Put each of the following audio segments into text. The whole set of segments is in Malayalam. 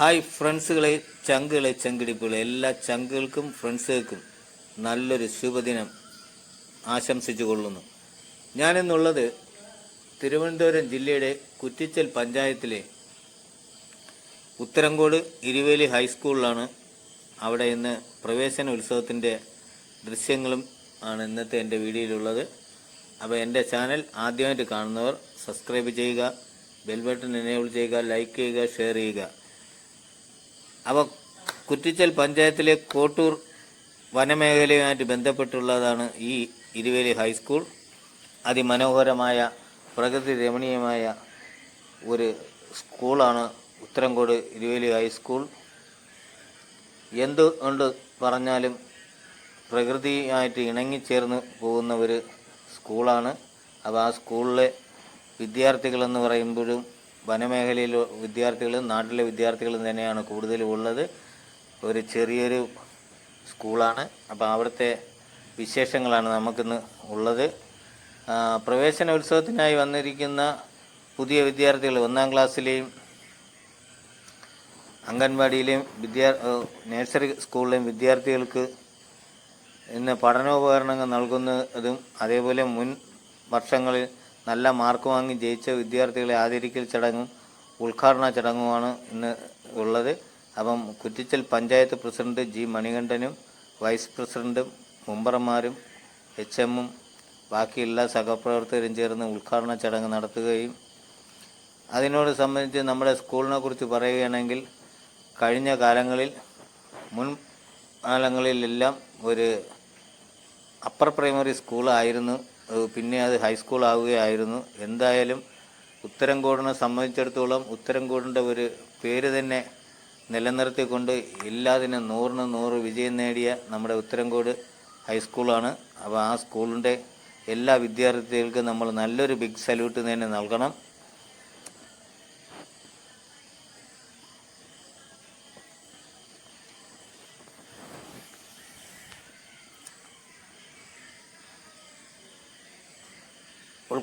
ഹായ് ഫ്രണ്ട്സുകളെ ചങ്കുകളെ ചങ്കിടിപ്പുകളെ എല്ലാ ചങ്കുകൾക്കും ഫ്രണ്ട്സുകൾക്കും നല്ലൊരു ശുഭദിനം ആശംസിച്ചു കൊള്ളുന്നു ഞാനിന്നുള്ളത് തിരുവനന്തപുരം ജില്ലയുടെ കുറ്റിച്ചൽ പഞ്ചായത്തിലെ ഉത്തരങ്കോട് ഇരുവേലി ഹൈസ്കൂളിലാണ് അവിടെ ഇന്ന് പ്രവേശന ഉത്സവത്തിന്റെ ദൃശ്യങ്ങളും ആണ് ഇന്നത്തെ എന്റെ വീഡിയോയിലുള്ളത്. അപ്പോൾ എന്റെ ചാനൽ ആദ്യമായിട്ട് കാണുന്നവർ സബ്സ്ക്രൈബ് ചെയ്യുക ബെൽബട്ടൺ എനേബിൾ ചെയ്യുക ലൈക്ക് ചെയ്യുക ഷെയർ ചെയ്യുക. അപ്പോൾ കുറ്റിച്ചൽ പഞ്ചായത്തിലെ കോട്ടൂർ വനമേഖലയുമായിട്ട് ബന്ധപ്പെട്ടുള്ളതാണ് ഈ ഇരുവേലി ഹൈസ്കൂൾ. അതിമനോഹരമായ പ്രകൃതി രമണീയമായ ഒരു സ്കൂളാണ് ഉത്തരംകോട് ഇരുവേലി ഹൈസ്കൂൾ. എന്തുകൊണ്ട് പറഞ്ഞാലും പ്രകൃതിയായിട്ട് ഇണങ്ങിച്ചേർന്ന് പോകുന്ന ഒരു സ്കൂളാണ്. അപ്പോൾ ആ സ്കൂളിലെ വിദ്യാർത്ഥികളെന്ന് പറയുമ്പോഴും വനമേഖലയിലെ വിദ്യാർത്ഥികളും നാട്ടിലെ വിദ്യാർത്ഥികളും തന്നെയാണ് കൂടുതലും ഉള്ളത്. ഒരു ചെറിയൊരു സ്കൂളാണ്. അപ്പോൾ അവിടുത്തെ വിശേഷങ്ങളാണ് നമുക്കിന്ന് ഉള്ളത്. പ്രവേശന ഉത്സവത്തിനായി വന്നിരിക്കുന്ന പുതിയ വിദ്യാർത്ഥികൾ ഒന്നാം ക്ലാസ്സിലെയും അംഗൻവാടിയിലെയും വിദ്യാ നഴ്സറി സ്കൂളിലെയും വിദ്യാർത്ഥികൾക്ക് ഇന്ന് പഠനോപകരണങ്ങൾ നൽകുന്നതും അതേപോലെ മുൻ വർഷങ്ങളിൽ നല്ല മാർക്ക് വാങ്ങി ജയിച്ച വിദ്യാർത്ഥികളെ ആദരിക്കൽ ചടങ്ങും ഉദ്ഘാടന ചടങ്ങുമാണ് ഇന്ന് ഉള്ളത്. അപ്പം കുറ്റിച്ചൽ പഞ്ചായത്ത് പ്രസിഡന്റ് ജി മണികണ്ഠനും വൈസ് പ്രസിഡന്റും മെമ്പർമാരും എച്ച് എമ്മും ബാക്കി എല്ലാ സഹപ്രവർത്തകരും ചേർന്ന് ഉദ്ഘാടന ചടങ്ങ് നടത്തുകയും അതിനോട് സംബന്ധിച്ച് നമ്മുടെ സ്കൂളിനെ കുറിച്ച് പറയുകയാണെങ്കിൽ കഴിഞ്ഞ കാലങ്ങളിൽ മുൻ കാലങ്ങളിലെല്ലാം ഒരു അപ്പർ പ്രൈമറി സ്കൂളായിരുന്നു. പിന്നെ അത് ഹൈസ്കൂൾ ആവുകയായിരുന്നു. എന്തായാലും ഉത്തരംകോടിനെ സംബന്ധിച്ചിടത്തോളം ഉത്തരംകോടിന്റെ ഒരു പേര് തന്നെ നിലനിർത്തിക്കൊണ്ട് എല്ലാത്തിനും നൂറിന് നൂറ് വിജയം നേടിയ നമ്മുടെ ഉത്തരംകോട് ഹൈസ്കൂളാണ്. അപ്പോൾ ആ സ്കൂളിന്റെ എല്ലാ വിദ്യാർത്ഥികൾക്കും നമ്മൾ നല്ലൊരു ബിഗ് സല്യൂട്ട് തന്നെ നൽകണം.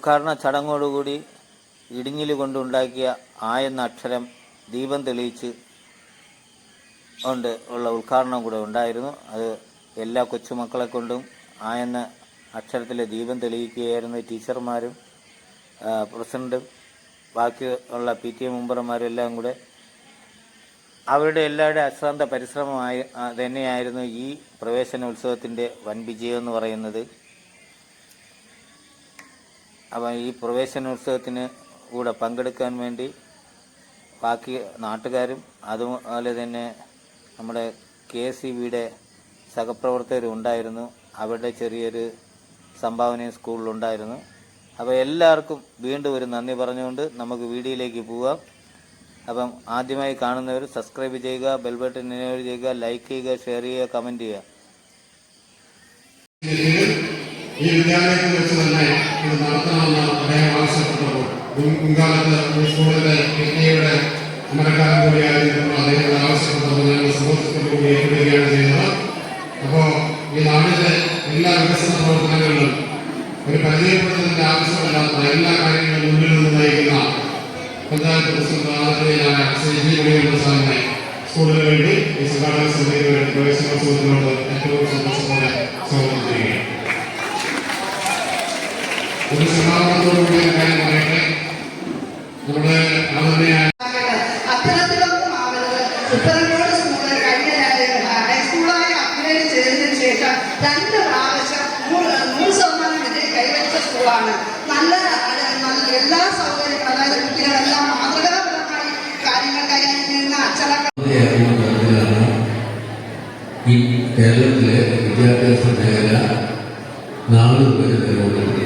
ഉദ്ഘാടന ചടങ്ങോടുകൂടി ഇടിഞ്ഞിൽ കൊണ്ടുണ്ടാക്കിയ ആ എന്ന അക്ഷരം ദീപം തെളിയിച്ച് കൊണ്ട് ഉള്ള ഉദ്ഘാടനം കൂടെ ഉണ്ടായിരുന്നു. അത് എല്ലാ കൊച്ചുമക്കളെ കൊണ്ടും ആ എന്ന അക്ഷരത്തിലെ ദീപം തെളിയിക്കുകയായിരുന്നു ടീച്ചർമാരും പ്രസിഡന്റും പ്രസിഡന്റും ബാക്കി ഉള്ള പി ടി എ മെമ്പർമാരും എല്ലാം കൂടെ അവരുടെ എല്ലാവരുടെ അശ്രാന്ത പരിശ്രമമായി തന്നെയായിരുന്നു ഈ പ്രവേശന ഉത്സവത്തിന്റെ വൻ വിജയം എന്ന് പറയുന്നത്. അപ്പം ഈ പ്രവേശനോത്സവത്തിന് കൂടെ പങ്കെടുക്കാൻ വേണ്ടി ബാക്കി നാട്ടുകാരും അതുപോലെ തന്നെ നമ്മുടെ കെ എസ് ബിയുടെ സഹപ്രവർത്തകരും ഉണ്ടായിരുന്നു. അവരുടെ ചെറിയൊരു സംഭാവനയും സ്കൂളിലുണ്ടായിരുന്നു. അപ്പോൾ എല്ലാവർക്കും വീണ്ടും ഒരു നന്ദി പറഞ്ഞുകൊണ്ട് നമുക്ക് വീഡിയോയിലേക്ക് പോവാം. അപ്പം ആദ്യമായി കാണുന്നവർ സബ്സ്ക്രൈബ് ചെയ്യുക ബെൽ ബട്ടൺ എനേബിൾ ചെയ്യുക ലൈക്ക് ചെയ്യുക ഷെയർ ചെയ്യുക കമന്റ് ചെയ്യുക. ഈ മുൻകാലത്ത് സ്കൂളിന്റെ പിന്നയുടെ അമരക്കാരൻ കൂടിയായിരുന്നു അദ്ദേഹം ആവശ്യപ്പെട്ടപ്പോൾ ഞങ്ങൾ സന്തോഷത്തോടു കൂടി ഏറ്റെടുക്കുകയാണ് ചെയ്തത്. അപ്പോൾ ഈ നാടിന്റെ എല്ലാ വികസന ഒരു പരിചയപ്പെടുന്നതിന്റെ ആവശ്യമില്ലാത്ത എല്ലാ കാര്യങ്ങളും മുന്നിൽ നിന്ന് നയിക്കുന്ന പഞ്ചായത്ത് പ്രസിഡന്റ് ആദരണീയനായ ശ്രീ ജി മുനിയൻ സാറിനെ സ്കൂളിന് വേണ്ടി ഈ സംഘാടക വേണ്ടി പ്രവേശനോത്സവത്തിനോട് ഏറ്റവും സന്തോഷത്തോടെ സ്വാഗതം ചെയ്യുകയാണ്. ഒരു സമാധാനത്തോടുകൂടി ഒരു കാര്യം പറയട്ടെ? നമ്മുടെ അത്തരത്തിലൊന്നും ആവരുത്. ഉത്തരങ്കോട് സ്കൂൾ കഴിഞ്ഞ ഹൈസ്കൂളായി അപ്ഗ്രേഡ് ചെയ്തതിനു ശേഷം രണ്ട് പ്രാവശ്യം നൂറ് നൂറ് ശതമാനം വിജയം കൈവരിച്ച സ്കൂളാണ്. നല്ല എല്ലാ സൗകര്യങ്ങളും അതായത് കുട്ടികളെല്ലാം മാതൃകാപരമായി കാര്യങ്ങൾ കൈകാര്യം ചെയ്യുന്ന അച്ചടക്ക ഈ കേരളത്തിലെ വിദ്യാഭ്യാസ മേഖല നാളുകളിൽ നിലകൊള്ളുന്നത്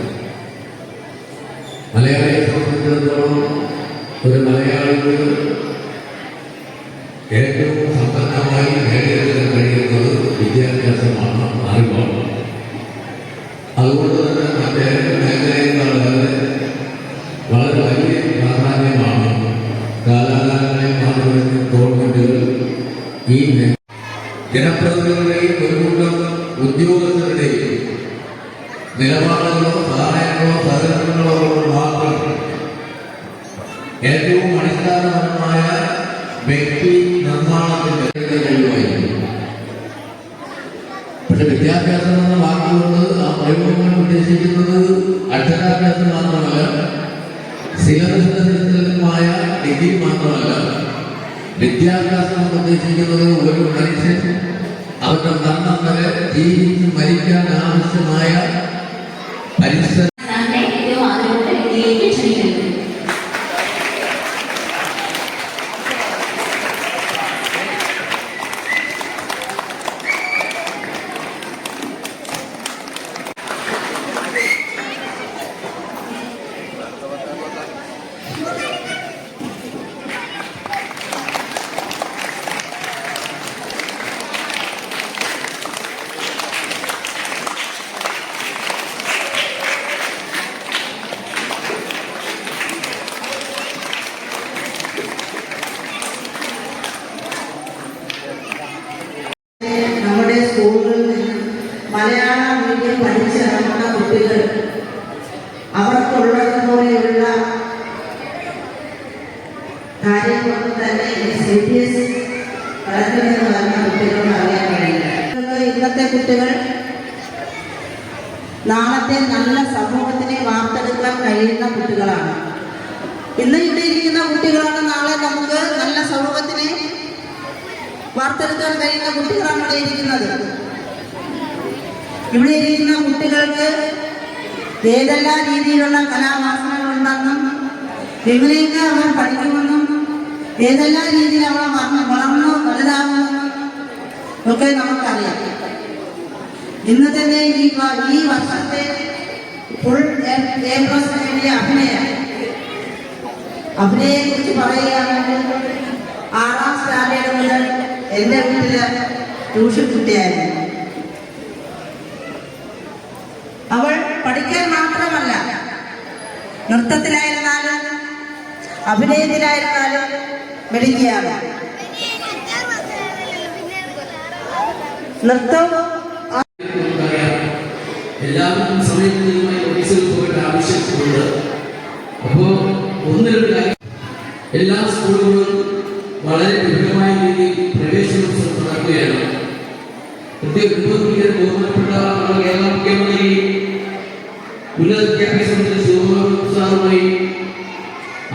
മലയാളിയെ സംബന്ധിച്ചിടത്തോളം ഒരു മലയാളിക്ക് ഏറ്റവും സമ്പന്നമായി നേടിയെടുക്കാൻ കഴിയുന്നത് വിദ്യാഭ്യാസമാണ് അറിവാണ് അതുകൊണ്ട് തന്നെ മറ്റേത് മേഖലയെക്കാളേറെ വളരെ വലിയ പ്രാധാന്യമാണ് മാറുന്ന ഗവൺമെന്റുകൾ ഈ ജനപ്രതിനിധികളുടെയും ഒരു കൂട്ടം ഉദ്യോഗസ്ഥരുടെയും നിലപാടുകളോ സഹായങ്ങളോ സഹകരണങ്ങളോ മാത്രം ഏറ്റവും അടിസ്ഥാനപരമായ വ്യക്തി നിർമ്മാണത്തിന്റെ കഴിവായിരുന്നു പക്ഷെ വിദ്യാഭ്യാസം എന്ന വാക്കുകൊണ്ട് ആ പ്രയോഗങ്ങൾ ഉദ്ദേശിക്കുന്നത് അക്ഷരാഭ്യാസം മാത്രമല്ല സിലബസിന്റെ നിരന്തരമായ ഡിഗ്രി മാത്രമല്ല വിദ്യാഭ്യാസം ഉദ്ദേശിക്കുന്നത് ഒരു മനുഷ്യൻ അവരുടെ മരണം വരെ ജീവിച്ച് മരിക്കാൻ ആവശ്യമായ കാര്യങ്ങളൊന്നും തന്നെ സി ബി എസ് ഇന്നത്തെ കുട്ടികൾ നാളത്തെ നല്ല സമൂഹത്തിനെ വാർത്തെടുക്കാൻ കഴിയുന്ന കുട്ടികളാണ്. ഇന്ന് ഇവിടെ ഇരിക്കുന്ന കുട്ടികളാണ് നാളെ നമുക്ക് നല്ല സമൂഹത്തിനെ വാർത്തെടുക്കാൻ കഴിയുന്ന കുട്ടികളാണ് ഇവിടെ ഇരിക്കുന്നത്. ഇവിടെ ഇരിക്കുന്ന കുട്ടികൾക്ക് ഏതെല്ലാം രീതിയിലുള്ള കലാവാസനകളുണ്ടെന്നും എങ്ങനെയൊക്കെ അവർ പഠിക്കുമെന്നും ഏതെല്ലാം രീതിയിൽ അവളെ വളർന്ന് വലുതാകുന്നു ഒക്കെ നമുക്കറിയാം. ഇന്ന് തന്നെ ഈ വർഷത്തെ ഫുൾ അഭിനയ അഭിനയെ. കുറിച്ച് പറയുകയാണെങ്കിൽ ആറാം സ്റ്റാൻഡേർഡ് മുതൽ എന്റെ വീട്ടിൽ ട്യൂഷൻ കുട്ടിയായിരുന്നു. അവൾ പഠിക്കാൻ മാത്രമല്ല നൃത്തത്തിലായിരുന്നാലും അഭിനയത്തിലായിരുന്നാലും മെടുക്കിയാണ്. നൃത്തം എല്ലാവരും രണ്ട് എല്ലാ സ്കൂളുകളും വളരെ വിപുലമായ രീതിയിൽ പ്രവേശനോത്സവം നടക്കുകയാണ്. പ്രത്യേക ഉപമുഖ്യമന്ത്രി ബഹുമാനപ്പെട്ട കേരള മുഖ്യമന്ത്രി ഉന്നത വിദ്യാഭ്യാസ മന്ത്രി ശിവകുമാർ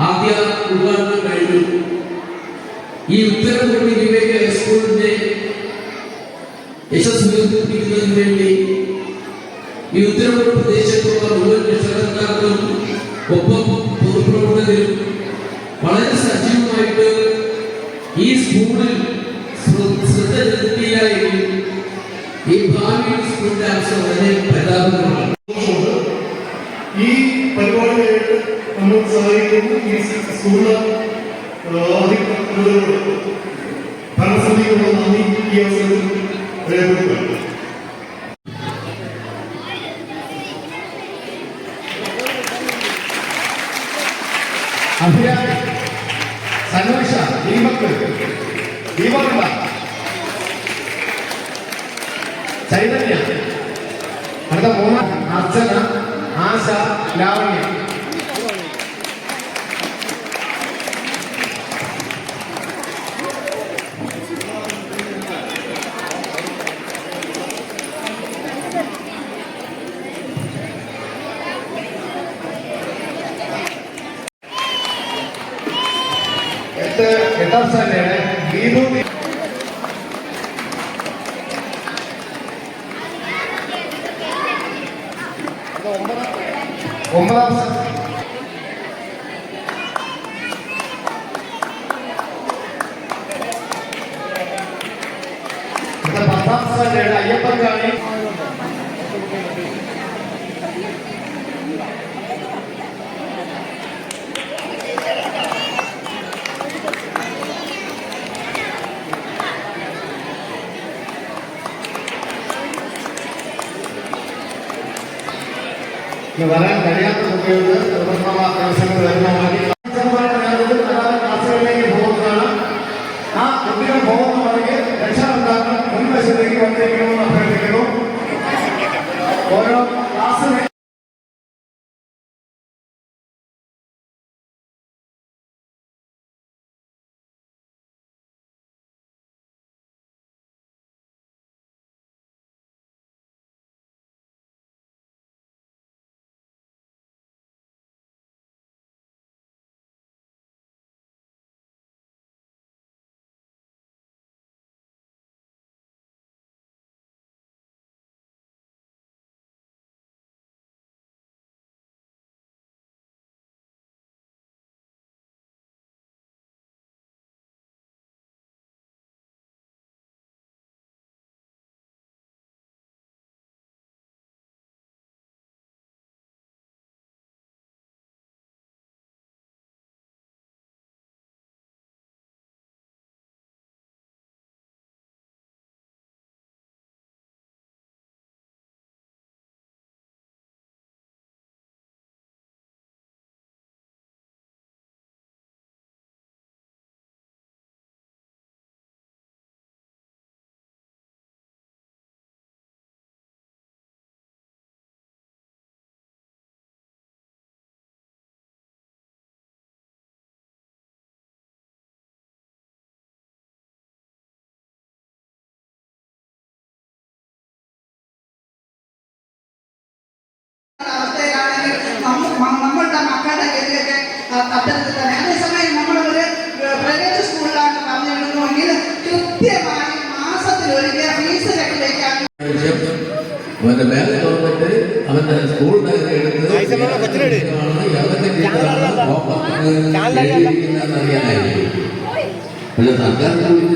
ആദ്യ ഉദ്ഘാടനം കഴിഞ്ഞു ഈ ഉത്തരകൊടി വിവേക ഹൈസ്കൂളിന്റെ യശസ് ഉയർത്തിപ്പിടിക്കുന്നതിന് വേണ്ടി ഈ ഉത്തരവ് പ്രദേശത്തുള്ള മുഴുവൻ രക്ഷകർത്താക്കളും ഒപ്പം പൊതുപ്രവർത്തകരും വളരെ സജീവമായിട്ട് ഈ സ്കൂളിൽ ശ്ര- ശ്രദ്ധ ചെലുത്തിയായി ഈ ഭാവി സ്കൂളിന്റെ ആവശ്യം വളരെ പരിതാപകരമാണ്. ഈ പരിപാടിയായിട്ട് നമ്മൾ സഹായിക്കുന്നു ഈ സ്കൂളിലെ അധികൃതരോട് ഭരണസമിതിയോട് നന്ദി ഈ അവസരത്തിൽ സനോഷ ദീപക് ദീപക് ചൈതന്യ അടുത്ത മൂന്ന് അർച്ചന ആശ ലാവണ്യ. എട്ട് എട്ടാം സ്ഥാനമാണ് ദീപു ഒമ്പതാം സ്ഥാനം അടുത്ത പത്താം സ്ഥാനമാണ് വരാൻ കഴിയാത്ത കുട്ടികൾക്ക് നിർബന്ധ അവസരങ്ങൾ വരുന്നതാക്കി മ- നമ്മളുടെ മക്കളുടെ ഗതിയൊക്കെ അത്തരത്തിൽ തന്നെ അതേസമയം നമ്മളൊരു പ്രൈവറ്റ് സ്കൂളിലാണ് പറഞ്ഞു വിടുന്നുവെങ്കിൽ കൃത്യമായി മാസത്തിൽ ഒരിക്കൽ ഫീസ് കെട്ടി വയ്ക്കാൻ ആവശ്യം അവന്റെ മേലെ തുറന്നിട്ട് അവന്റെ സ്കൂൾ ബാഗ് എടുത്ത് ഹോംവർക്ക് എഴുതിയിരിക്കുന്നതെന്ന് അറിയാനായിരിക്കും പക്ഷെ സർക്കാർ സ്കൂളിൽ